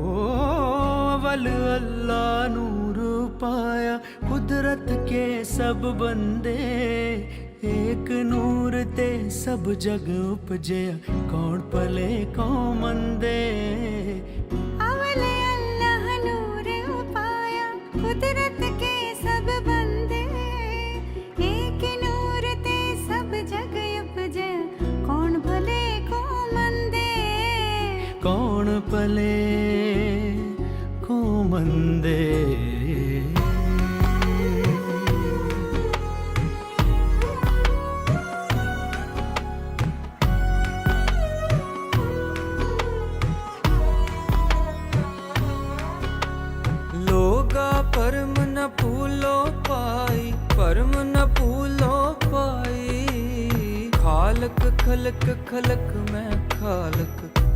ओ अवल अल्लाह नूर पाया कुदरत के सब बंदे एक नूर ते सब जग उपजे कौन पले कौन मंदे अवले अल्लाह ਬੰਦੇ। ਲੋਗਾ ਪਰਮ ਨ ਪਰਮ ਨ ਪਾਈ। ਖਾਲਕ ਖਲਕ ਖਲਕ ਮੈਂ ਖਾਲਕ